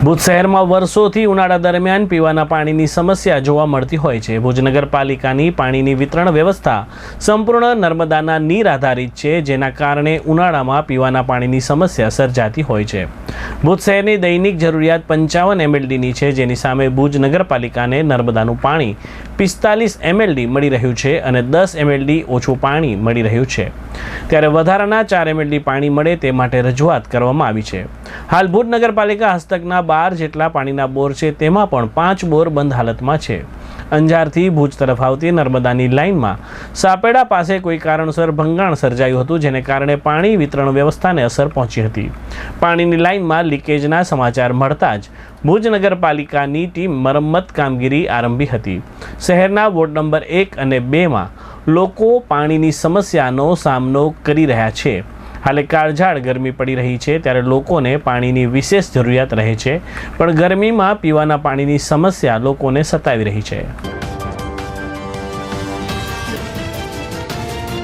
ભુજ શહેરમાં વર્ષોથી ઉનાળા દરમિયાન પીવાના પાણીની સમસ્યા જોવા મળતી હોય છે. ભુજ નગરપાલિકાની પાણીની વિતરણ વ્યવસ્થા સંપૂર્ણ નર્મદાના નીર આધારિત છે, જેના કારણે ઉનાળામાં પીવાના પાણીની સમસ્યા સર્જાતી હોય છે. ભુજ શહેરની દૈનિક જરૂરિયાત પંચાવન એમએલડીની છે, જેની સામે ભુજ નગરપાલિકાને નર્મદાનું પાણી પિસ્તાલીસ એમએલડી મળી રહ્યું છે અને દસ એમએલડી ઓછું પાણી મળી રહ્યું છે. ત્યારે વધારાના ચાર એમએલડી પાણી મળે તે માટે રજૂઆત કરવામાં આવી છે. હાલ ભુજ નગરપાલિકા હસ્તકના બાર જેટલા પાણીના બોર છે, તેમાં પણ પાંચ બોર બંધ હાલતમાં છે. અંજારથી ભુજ તરફ આવતી નર્મદાની લાઇનમાં સાપેડા પાસે કોઈ કારણસર ભંગાણ સર્જાયું હતું, જેને કારણે પાણી વિતરણ વ્યવસ્થાને અસર પહોંચી હતી. પાણીની લાઇનમાં લીકેજના સમાચાર મળતા જ ભુજ નગરપાલિકાની ટીમ મરમ્મત કામગીરી આરંભી હતી. શહેરના વોર્ડ નંબર એક અને બેમાં લોકો પાણીની સમસ્યાનો સામનો કરી રહ્યા છે. હાલે કાળઝાળ ગરમી પડી રહી છે ત્યારે લોકોને પાણીની વિશેષ જરૂરિયાત રહે છે. પણ ગરમીમાં પીવાના પાણીની સમસ્યા લોકોને સતાવી રહી છે.